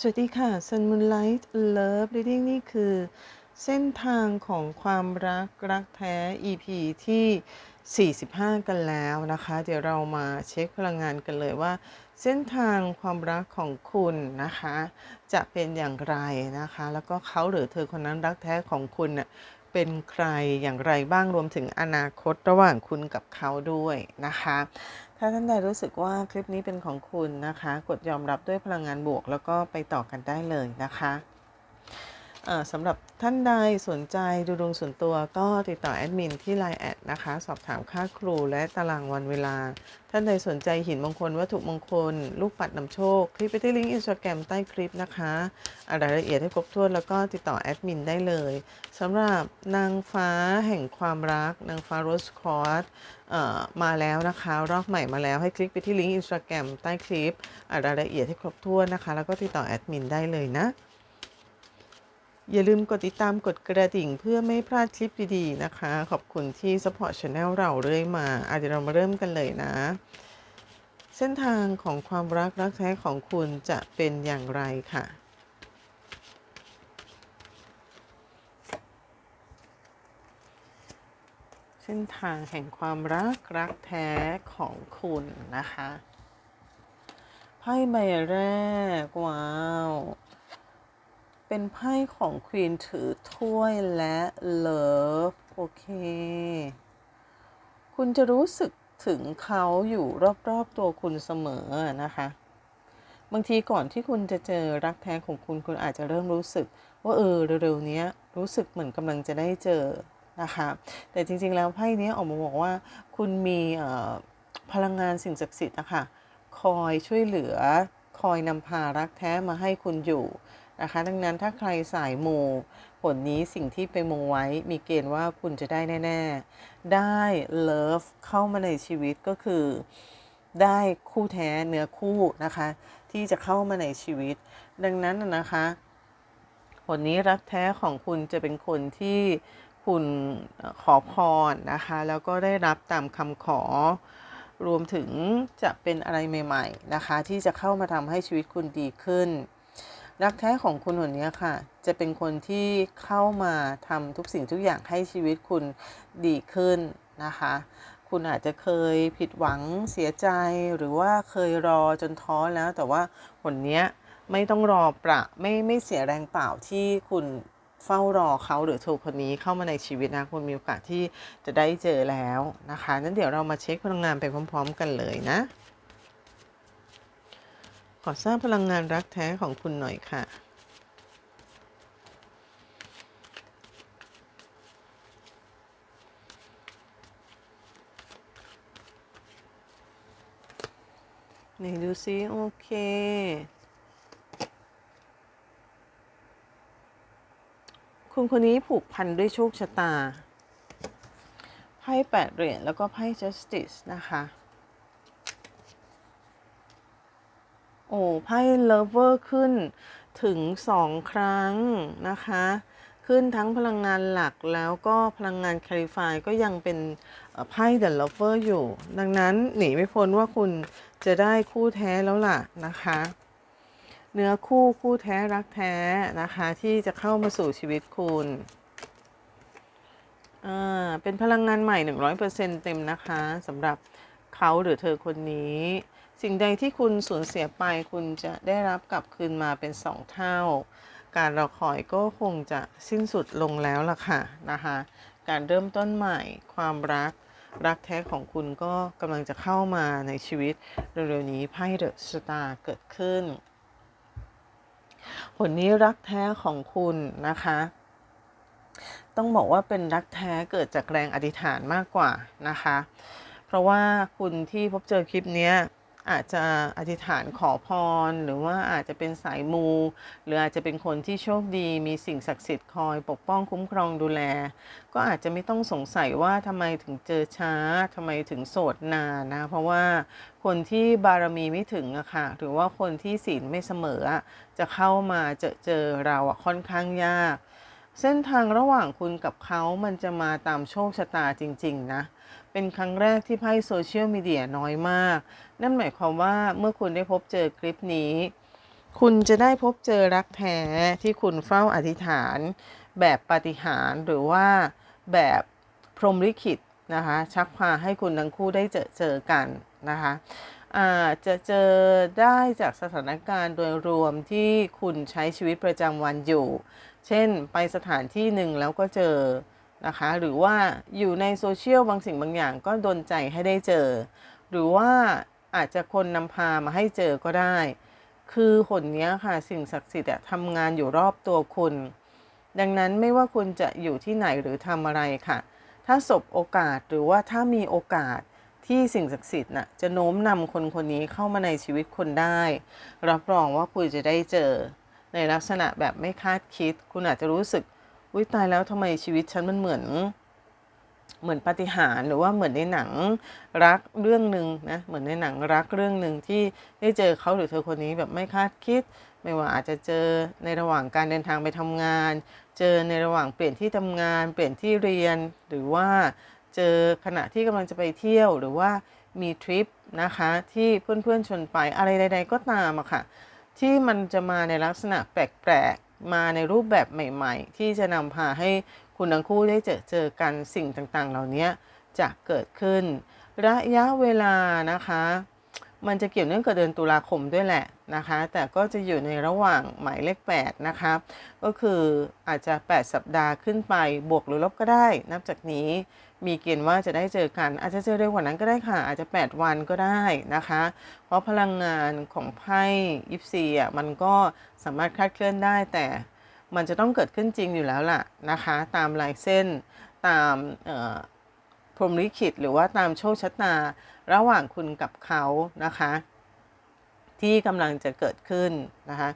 สวัสดีค่ะ Sun Moonlight Love Reading นี่คือ เส้นทางของความรักรักแท้ EP ที่ 45 กันแล้วนะคะ เดี๋ยวเรามาเช็คพลังงานกันเลยว่า เส้นทางความรักของคุณนะคะ จะเป็นอย่างไรนะคะ แล้วก็เขาหรือเธอคนนั้นรักแท้ของคุณเป็นใครอย่างไรบ้างรวมถึงอนาคตระหว่างคุณกับเขาด้วยนะคะ ถ้าท่านใดรู้สึกว่าคลิปนี้เป็นของคุณนะคะ กดยอมรับด้วยพลังงานบวก แล้วก็ไปต่อกันได้เลยนะคะ สำหรับท่านใดสนใจดูดวงส่วนตัวก็ติดต่อแอดมินที่ Line แอดนะคะ สอบถามค่าครูและตารางวันเวลา ท่านใดสนใจหินมงคล วัตถุมงคล ลูกปัดนำโชค คลิกไปที่ลิงก์อินสตาแกรมใต้คลิปนะคะอารายละเอียดให้ครบถ้วนแล้วก็ติดต่อแอดมินได้เลยสำหรับนางฟ้าแห่งความรัก นางฟ้าโรสคอร์สมาแล้วนะคะ รอบใหม่มาแล้วให้คลิกไปที่ลิงก์อินสตาแกรมใต้คลิปอารายละเอียดให้ครบถ้วนนะคะ แล้วก็ติดต่อแอดมินได้เลยนะ อย่าลืมกดติดตามกดกระดิ่งเพื่อไม่พลาดคลิปดีๆนะคะ ขอบคุณที่สปอร์ตช anel เราเรื่อยมาอาจจะเดี๋ยวเรามาเริ่มกันเลยนะ เส้นทางของความรักรักแท้ของคุณจะเป็นอย่างไรค่ะเส้นทางแห่งความรักรักแท้ของคุณนะคะ ไพ่ใบแรก ว้าว เป็นไพ่ของควีนถือถ้วยและเลิฟโอเค คุณจะรู้สึกถึงเขาอยู่รอบๆตัวคุณเสมอนะคะ บางทีก่อนที่คุณจะเจอรักแท้ของคุณคุณอาจจะเริ่มรู้สึก ว่าเออเร็วๆนี้รู้สึกเหมือนกำลังจะได้เจอนะคะ แต่จริงๆแล้วไพ่นี้ออกมาบอกว่า คุณมีพลังงานสิ่งศักดิ์สิทธิ์นะคะคอยช่วยเหลือ คอยนำพารักแท้มาให้คุณอยู่ นะคะ ดังนั้นถ้าใครสายมูผลนี้สิ่งที่ไปมูไว้ มีเกณฑ์ว่าคุณจะได้แน่ ๆ ได้เลิฟเข้ามาในชีวิตก็คือ ได้คู่แท้เนื้อคู่นะคะ ที่จะเข้ามาในชีวิต ดังนั้นนะคะ ผลนี้รักแท้ของคุณจะเป็นคนที่คุณขอพรนะคะ แล้วก็ได้รับตามคำขอรวมถึงจะเป็นอะไรใหม่ ๆ นะคะ ที่จะเข้ามาทำให้ชีวิตคุณดีขึ้น รักแท้ของคุณคนนี้ค่ะ จะเป็นคนที่เข้ามาทำทุกสิ่งทุกอย่างให้ชีวิตคุณดีขึ้นนะคะ คุณอาจจะเคยผิดหวังเสียใจหรือว่าเคยรอจนท้อแล้ว แต่ว่าผลเนี้ยไม่ต้องรอประไม่ไม่เสียแรงเปล่าที่คุณเฝ้ารอเขาหรือเธอคนนี้เข้ามาในชีวิตนะคุณมีโอกาสที่จะได้เจอแล้วนะคะนั้นเดี๋ยวเรามาเช็คพลังงานไปพร้อม ๆ กันเลยนะ ขอทราบพลังงานรักแท้ของคุณหน่อยค่ะไหนดูซิโอเคคุณคนนี้ผูกพันด้วยโชคชะตา ไพ่แปดเหรียญแล้วก็ไพ่ justice นะคะ โอ้ไพ่ lover ขึ้นถึงสองครั้งนะคะ ขึ้นทั้งพลังงานหลักแล้วก็พลังงาน clarify ก็ยังเป็นเอ่อไพ่ the lover อยู่ ดังนั้นหนีไม่พ้นว่าคุณจะได้คู่แท้แล้วล่ะนะคะ เนื้อคู่คู่แท้รักแท้นะคะ ที่จะเข้ามาสู่ชีวิตคุณอ่าเป็นพลังงานใหม่ 100%เต็มนะคะสำหรับเขาหรือเธอคนนี้ สิ่งใดที่คุณสูญเสียไปคุณจะได้รับกลับคืนมาเป็นสองเท่า การรอคอยก็คงจะสิ้นสุดลงแล้วล่ะค่ะนะคะ การเริ่มต้นใหม่ความรักรักแท้ของคุณก็กำลังจะเข้ามาในชีวิตเร็วๆนี้ไพ่เดอะสตาร์เกิดขึ้น ผลนี้รักแท้ของคุณนะคะ ต้องบอกว่าเป็นรักแท้เกิดจากแรงอธิษฐานมากกว่านะคะ เพราะว่าคุณที่พบเจอคลิปเนี้ย อาจจะอธิษฐานขอพร หรือว่าอาจจะเป็นสายมู หรืออาจจะเป็นคนที่โชคดี มีสิ่งศักดิ์สิทธิ์คอยปกป้องคุ้มครองดูแล ก็อาจจะไม่ต้องสงสัยว่าทำไมถึงเจอช้าทำไมถึงโสดนานนะ เพราะว่าคนที่บารมีไม่ถึงอะค่ะหรือว่าคนที่ศีลไม่เสมอจะเข้ามาเจอเจอเราอะค่อนข้างยาก เส้นทางระหว่างคุณกับเขามันจะมาตามโชคชะตาจริง ๆ นะ เป็นครั้งแรกที่ไพ่โซเชียลมีเดียน้อยมาก นั่นหมายความว่าเมื่อคุณได้พบเจอคลิปนี้ คุณจะได้พบเจอรักแท้ที่คุณเฝ้าอธิษฐาน แบบปาฏิหาริย์หรือว่าแบบพรหมลิขิตนะคะ ชักพาให้คุณทั้งคู่ได้เจอเจอกันนะคะอาจจะเจอได้จากสถานการณ์โดยรวมที่คุณใช้ชีวิตประจำวันอยู่ เช่นไปสถานที่หนึ่งแล้วก็เจอนะคะ หรือว่าอยู่ในโซเชียลบางสิ่งบางอย่างก็ดนใจให้ได้เจอ หรือว่าอาจจะคนนำพามาให้เจอก็ได้ คือหนนี้ค่ะสิ่งศักดิ์สิทธิ์อะทำงานอยู่รอบตัวคุณ ดังนั้นไม่ว่าคุณจะอยู่ที่ไหนหรือทำอะไรค่ะ ถ้าสบโอกาสหรือว่าถ้ามีโอกาสที่สิ่งศักดิ์สิทธิ์น่ะจะโน้มนำคนคนนี้เข้ามาในชีวิตคุณได้ รับรองว่าคุณจะได้เจอ ในลักษณะแบบไม่คาดคิด คุณอาจจะรู้สึกวิตายแล้วทำไมชีวิตฉันมันเหมือน เหมือนปาฏิหาริย์หรือว่าเหมือนในหนังรักเรื่องหนึ่งนะเหมือนในหนังรักเรื่องหนึ่งที่ได้เจอเขาหรือเธอคนนี้แบบไม่คาดคิด ไม่ว่าอาจจะเจอในระหว่างการเดินทางไปทำงาน เจอในระหว่างเปลี่ยนที่ทำงาน เปลี่ยนที่เรียนหรือว่าเจอขณะที่กำลังจะไปเที่ยวหรือว่ามีทริปนะคะที่เพื่อนๆชวนไปอะไรใด ๆ ก็ตามอะค่ะ ที่มันจะมาในลักษณะแปลกๆ มาในรูปแบบใหม่ ๆ ที่จะนำพาให้คุณทั้งคู่ได้เจอเจอกันสิ่งต่างๆ เหล่านี้จะเกิดขึ้น ระยะเวลานะคะ มันจะเกี่ยวเนื่องกับเดือนตุลาคมด้วยแหละนะคะ แต่ก็จะอยู่ในระหว่างหมายเลข8นะคะก็คืออาจจะ 8 สัปดาห์ขึ้นไปบวกหรือลบก็ได้ นับจากนี้ มีเกณฑ์ว่าจะได้เจอกัน อาจจะเจอเร็วกว่านั้นก็ได้ค่ะ อาจจะ 8 วันก็ได้นะคะ เพราะพลังงานของไพ่ยิปซีอะมันก็สามารถคลาดเคลื่อนได้แต่มันจะต้องเกิดขึ้นจริงอยู่แล้วล่ะนะคะ ตามลายเส้นตามพรมลิขิตหรือว่าตามโชคชะตาระหว่างคุณกับเขานะคะ ที่กำลังจะเกิดขึ้นนะคะ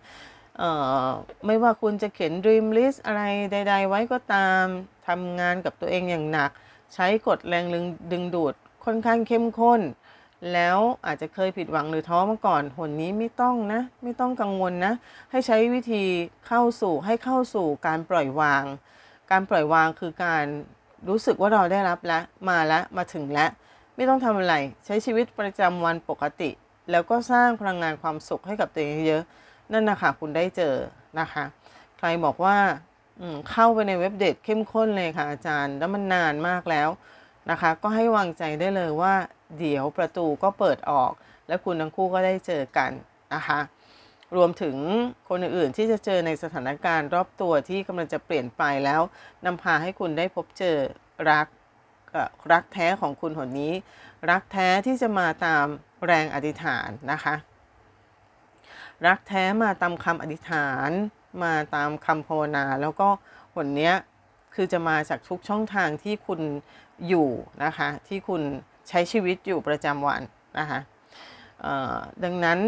ไม่ว่าคุณจะเขียน dream list อะไรใด ๆ ไว้ก็ตามทำงานกับตัวเองอย่างหนัก ใช้กฎแรงดึงดูดค่อนข้างเข้มข้น แล้วอาจจะเคยผิดหวังหรือท้อมาก่อนหนนี้ไม่ต้องนะ ไม่ต้องกังวลนะ ให้ใช้วิธีเข้าสู่ให้เข้าสู่การปล่อยวาง การปล่อยวางคือการรู้สึกว่าเราได้รับแล้วมาแล้วมาถึงแล้วไม่ต้องทำอะไร ใช้ชีวิตประจำวันปกติ แล้วก็สร้างพลังงานความสุขให้กับตัวเองเยอะ นั่นนะคะคุณได้เจอนะคะ ใครบอกว่า เข้าไปในเว็บเดทเข้มข้นเลยค่ะอาจารย์ แล้วมันนานมากแล้วนะคะ ก็ให้วางใจได้เลยว่า เดี๋ยวประตูก็เปิดออก และคุณทั้งคู่ก็ได้เจอกันนะคะ รวมถึงคนอื่นๆที่จะเจอในสถานการณ์รอบตัวที่กำลังจะเปลี่ยนไปแล้วนำพาให้คุณได้พบเจอรักรักแท้ของคุณหนนี้ รักแท้ที่จะมาตามแรงอธิษฐานนะคะ รักแท้มาตามคำอธิษฐาน มาตามคำภาวนา แล้วก็ผลเนี้ยคือจะมาจากทุกช่องทางที่คุณอยู่นะคะ ที่คุณใช้ชีวิตอยู่ประจำวันนะคะดังนั้น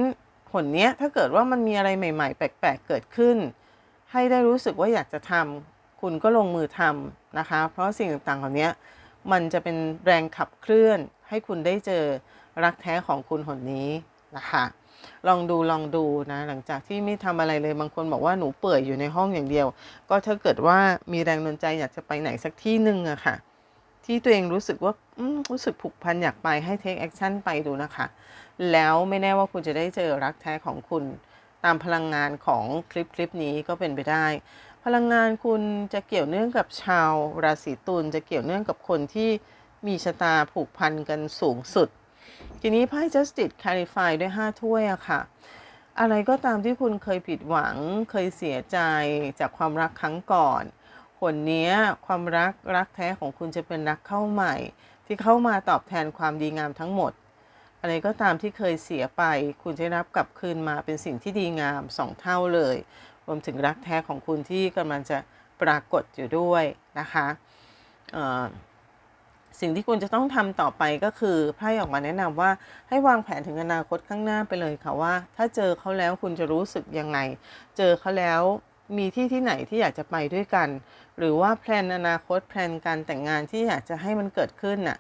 ผลเนี้ยถ้าเกิดว่ามันมีอะไรใหม่ ๆ แปลก ๆ เกิดขึ้น ให้ได้รู้สึกว่าอยากจะทำคุณก็ลงมือทำนะคะ เพราะสิ่งต่างๆเหล่านี้มันจะเป็นแรงขับเคลื่อนให้คุณได้เจอรักแท้ของคุณหนนี้นะคะ ลองดูลองดูนะหลังจากที่ไม่ทำอะไรเลยบางคนบอกว่าหนูเปื่อยอยู่ในห้องอย่างเดียว ก็ถ้าเกิดว่ามีแรงนดนใจอยากจะไปไหนสักที่หนึ่งอะค่ะ ที่ตัวเองรู้สึกว่ารู้สึกผูกพันอยากไปให้เทคแอคชั่นไปดูนะคะ แล้วไม่แน่ว่าคุณจะได้เจอรักแท้ของคุณตามพลังงานของคลิปคลิปนี้ก็เป็นไปได้ พลังงานคุณจะเกี่ยวเนื่องกับชาวราศีตุลจะเกี่ยวเนื่องกับคนที่มีชะตาผูกพันกันสูงสุด ทีนี้ไพ่ Justice Clarify ด้วย 5 ถ้วยอะค่ะ อะไรก็ตามที่คุณเคยผิดหวังเคยเสียใจจากความรักครั้งก่อนผลนี้ความรักรักแท้ของคุณจะเป็นรักเข้าใหม่ ที่เข้ามาตอบแทนความดีงามทั้งหมด อะไรก็ตามที่เคยเสียไป คุณจะรับกลับคืนมาเป็นสิ่งที่ดีงามสองเท่าเลย รวมถึงรักแท้ของคุณที่กำลังจะปรากฏอยู่ด้วยนะคะ สิ่งที่คุณจะต้องทำต่อไปก็คือไพ่ออกมาแนะนำว่าให้วางแผนถึงอนาคตข้างหน้าไปเลยค่ะว่า ถ้าเจอเขาแล้วคุณจะรู้สึกยังไง เจอเขาแล้วมีที่ที่ไหนที่อยากจะไปด้วยกัน หรือว่าแพลนอนาคตแพลนการแต่งงานที่อยากจะให้มันเกิดขึ้นน่ะ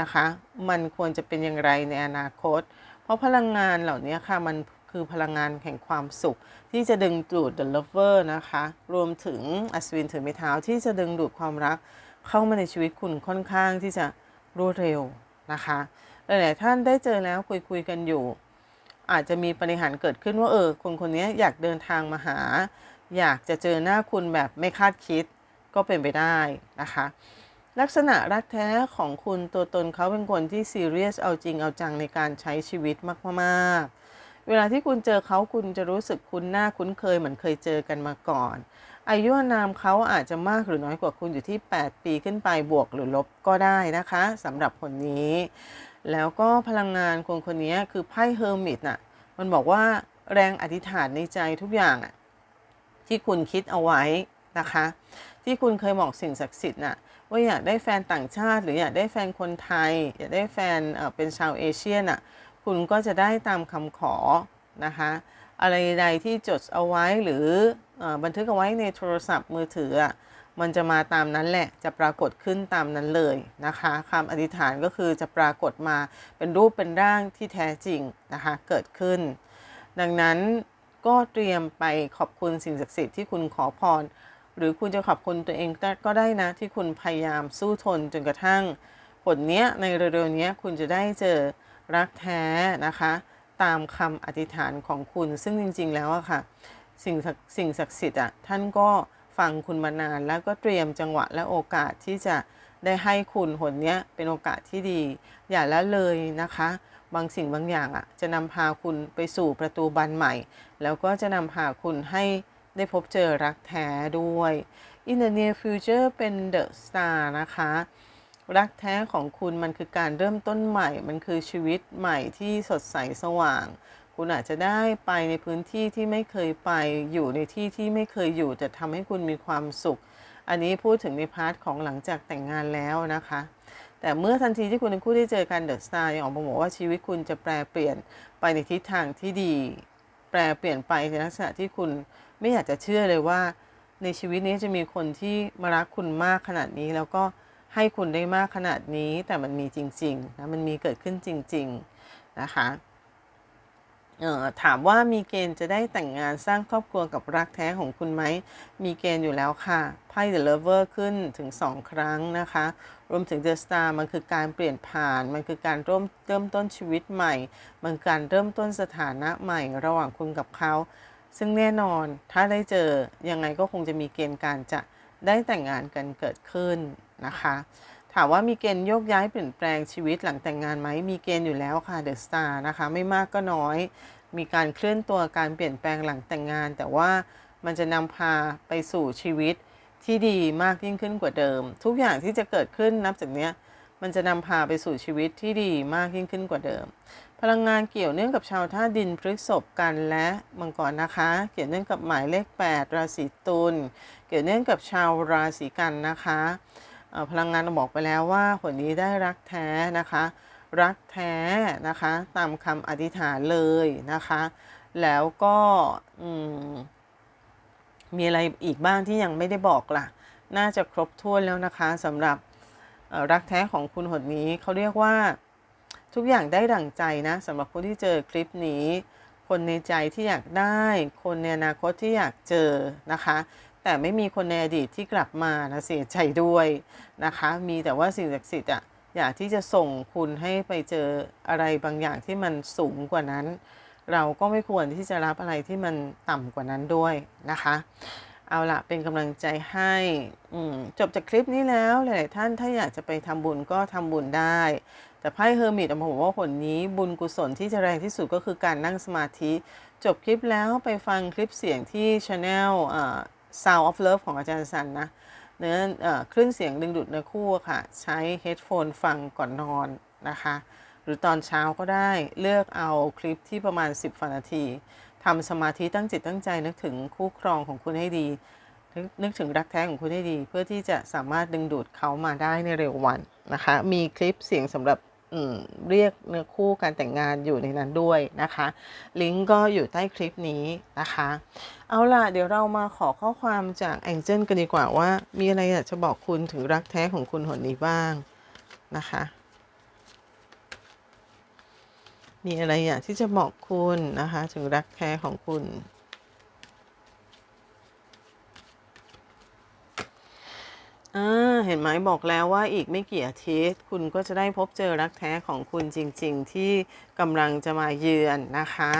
นะคะ มันควรจะเป็นอย่างไรในอนาคต เพราะพลังงานเหล่านี้ค่ะมันคือพลังงานแห่งความสุข ที่จะดึงดูด the lover นะคะ รวมถึงอัศวินถือไม้เท้าที่จะดึงดูดความรัก เข้ามาในชีวิตคุณค่อนข้างที่จะรวดเร็วนะคะหลายๆท่านได้เจอแล้วคุยคุยกันอยู่ อาจจะมีปฏิหารเกิดขึ้นว่าเออคนคนนี้อยากเดินทางมาหา อยากจะเจอหน้าคุณแบบไม่คาดคิดก็เป็นไปได้นะคะ ลักษณะรักแท้ของคุณตัวตนเขาเป็นคนที่ซีเรียสเอาจริงเอาจังในการใช้ชีวิตมากๆเวลาที่คุณเจอเขาคุณจะรู้สึกคุ้นหน้าคุ้นเคยเหมือนเคยเจอกันมาก่อน อายุอนามเขาอาจจะมากหรือน้อยกว่าคุณอยู่ที่ 8 ปีขึ้นไปบวกหรือลบก็ได้นะคะสำหรับคนนี้ แล้วก็พลังงานคนคนนี้คือไพ่เฮอร์มิตน่ะมันบอกว่าแรงอธิษฐานในใจทุกอย่างอะที่คุณคิดเอาไว้นะคะ ที่คุณเคยบอกสิ่งศักดิ์สิทธิ์น่ะว่าอยากได้แฟนต่างชาติ หรืออยากได้แฟนคนไทย อยากได้แฟนเป็นชาวเอเชียน่ะคุณก็จะได้ตามคำขอนะคะ อะไรใดที่จดเอาไว้หรืออบันทึกเอาไว้ในโทรศัพท์มือถืออะมันจะมาตามนั้นแหละ จะปรากฏขึ้นตามนั้นเลยนะคะคำอธิษฐานก็คือจะปรากฏมาเป็นรูปเป็นร่างที่แท้จริงนะคะเกิดขึ้น ดังนั้นก็เตรียมไปขอบคุณสิ่งศักดิ์สิทธิ์ที่คุณขอพร หรือคุณจะขอบคุณตัวเองก็ได้นะที่คุณพยายามสู้ทนจนกระทั่งผลเนี้ยในเร็วๆนี้คุณจะได้เจอรักแท้นะคะ ตามคำอธิษฐานของคุณ ซึ่งจริง ๆ แล้วอะค่ะ สิ่งสิ่งศักดิ์สิทธิ์อะท่านก็ฟังคุณมานานแล้วก็เตรียมจังหวะและโอกาสที่จะได้ให้คุณหนเนี้ยเป็นโอกาสที่ดี อย่าละเลยนะคะ บางสิ่งบางอย่างอะจะนำพาคุณไปสู่ประตูบานใหม่ แล้วก็จะนำพาคุณให้ได้พบเจอรักแท้ด้วย In the near future เป็น The Star นะคะ รักแท้ของคุณมันคือการเริ่มต้นใหม่ มันคือชีวิตใหม่ที่สดใสสว่าง คุณอาจจะได้ไปในพื้นที่ที่ไม่เคยไป อยู่ในที่ที่ไม่เคยอยู่แต่ทำให้คุณมีความสุข อันนี้พูดถึงในพาร์ทของหลังจากแต่งงานแล้วนะคะ แต่เมื่อทันทีที่คุณทั้งคู่ได้เจอกันเดอะสตาร์ยังออกมาบอกว่าชีวิตคุณจะแปลเปลี่ยนไปในทิศทางที่ดี แปลเปลี่ยนไปในลักษณะที่คุณไม่อยากจะเชื่อเลยว่า ในชีวิตนี้จะมีคนที่มารักคุณมากขนาดนี้แล้วก็ ให้คุณได้มากขนาดนี้แต่มันมีจริงๆนะมันมีเกิดขึ้นจริง ๆ นะคะออถามว่ามีเกณฑ์จะได้แต่งงานสร้างครอบครัวกับรักแท้ของคุณไหม มีเกณฑ์อยู่แล้วค่ะ ไพ่ The Lover ขึ้นถึง 2 ครั้งนะคะ รวมถึง The Star มันคือการเปลี่ยนผ่าน มันคือการเริ่มเริ่มต้นชีวิตใหม่ มันการเริ่มต้นสถานะใหม่ระหว่างคุณกับเขา ซึ่งแน่นอนถ้าได้เจอยังไงก็คงจะมีเกณฑ์การจะได้แต่งงานกันเกิดขึ้น นะคะ ถามว่ามีเกณฑ์โยกย้ายเปลี่ยนแปลงชีวิตหลังแต่งงานไหมมีเกณฑ์อยู่แล้วค่ะเดอะสตาร์นะคะไม่มากก็น้อย มีการเคลื่อนตัวการเปลี่ยนแปลงหลังแต่งงาน แต่ว่ามันจะนำพาไปสู่ชีวิตที่ดีมากยิ่งขึ้นกว่าเดิม ทุกอย่างที่จะเกิดขึ้นนับจากเนี้ยมันจะนำพาไปสู่ชีวิตที่ดีมากยิ่งขึ้นกว่าเดิม พลังงานเกี่ยวเนื่องกับชาวธาตุดินพฤษภกันและมังกรนะคะ เกี่ยวเนื่องกับหมายเลข 8 ราศีตุล เกี่ยวเนื่องกับชาวราศีกันนะคะ พลังงานเราบอกไปแล้วว่าคนนี้ได้รักแท้นะคะ รักแท้นะคะ ตามคำอธิษฐานเลยนะคะ แล้วก็มมีอะไรอีกบ้างที่ยังไม่ได้บอกล่ะ น่าจะครบถ้วนแล้วนะคะสำหรับรักแท้ของคุณหนนี้เขาเรียกว่าทุกอย่างได้ดั่งใจนะสำหรับคนที่เจอคลิปนี้ คนในใจที่อยากได้ คนในอนาคตที่อยากเจอนะคะ แต่ไม่มีคนในอดีตที่กลับมานะเสียใจด้วยนะคะ มีแต่ว่าสิ่งศักดิ์สิทธิ์อะอยากที่จะส่งคุณให้ไปเจออะไรบางอย่างที่มันสูงกว่านั้น เราก็ไม่ควรที่จะรับอะไรที่มันต่ำกว่านั้นด้วยนะคะ เอาละเป็นกำลังใจให้จบจากคลิปนี้แล้วหลาย ๆ ท่านถ้าอยากจะไปทำบุญก็ทำบุญได้ แต่ไพ่เฮอร์มิตออกมาบอกว่าผลนี้บุญกุศลที่จะแรงที่สุดก็คือการนั่งสมาธิ จบคลิปแล้วไปฟังคลิปเสียงที่ Channel Sound of Love ของอาจารย์สันนะเนื้อออคลื่นเสียงดึงดูดเนื้อคู่ค่ะ ใช้เฮดโฟนฟังก่อนนอนนะคะ หรือตอนเช้าก็ได้เลือกเอาคลิปที่ประมาณ 10ฟนาทีทำสมาธิตั้งจิตตั้งใจนึกถึงคู่ครองของคุณให้ดี นึกถึงรักแท้ของคุณให้ดี เพื่อที่จะสามารถดึงดูดเขามาได้ในเร็ววันนะคะ มีคลิปเสียงสำหรับเรียกเนื้อคู่การแต่งงานอยู่ในนั้นด้วยนะคะ ลิงก์ก็อยู่ใต้คลิปนี้นะคะ เอาล่ะ เดี๋ยวเรามาขอข้อความจากแองเจิลกันดีกว่าว่า มีอะไรอยากจะบอกคุณถึงรักแท้ของคุณหนนี้บ้างนะคะ มีอะไรอยากที่จะบอกคุณนะคะ ถึงรักแท้ของคุณ เห็นไหมบอกแล้วว่าอีกไม่กี่อาทิตย์ คุณก็จะได้พบเจอรักแท้ของคุณจริง ๆ ที่กำลังจะมาเยือนนะคะ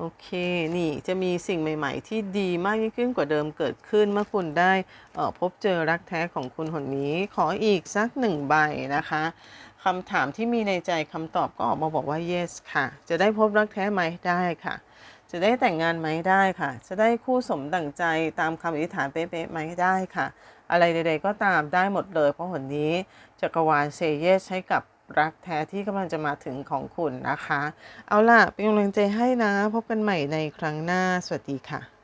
โอเค นี่จะมีสิ่งใหม่ ๆ ที่ดีมากยิ่งขึ้นกว่าเดิมเกิดขึ้น เมื่อคุณได้เออพบเจอรักแท้ของคุณคนนี้ ขออีกสักหนึ่งใบนะคะคำถามที่มีในใจคำตอบก็ออกมาบอกว่า yes ค่ะ จะได้พบรักแท้ไหมได้ค่ะ จะได้แต่งงานไหมได้ค่ะ จะได้คู่สมดั่งใจตามคำอธิษฐานเป๊ะๆไหมได้ค่ะ อะไรใดๆก็ตามได้หมดเลย เพราะหนนี้จักรวาลเซเยสให้กับ รักแท้ที่กำลังจะมาถึงของคุณนะคะ เอาล่ะ เป็นกำลังใจให้นะ พบกันใหม่ในครั้งหน้า สวัสดีค่ะ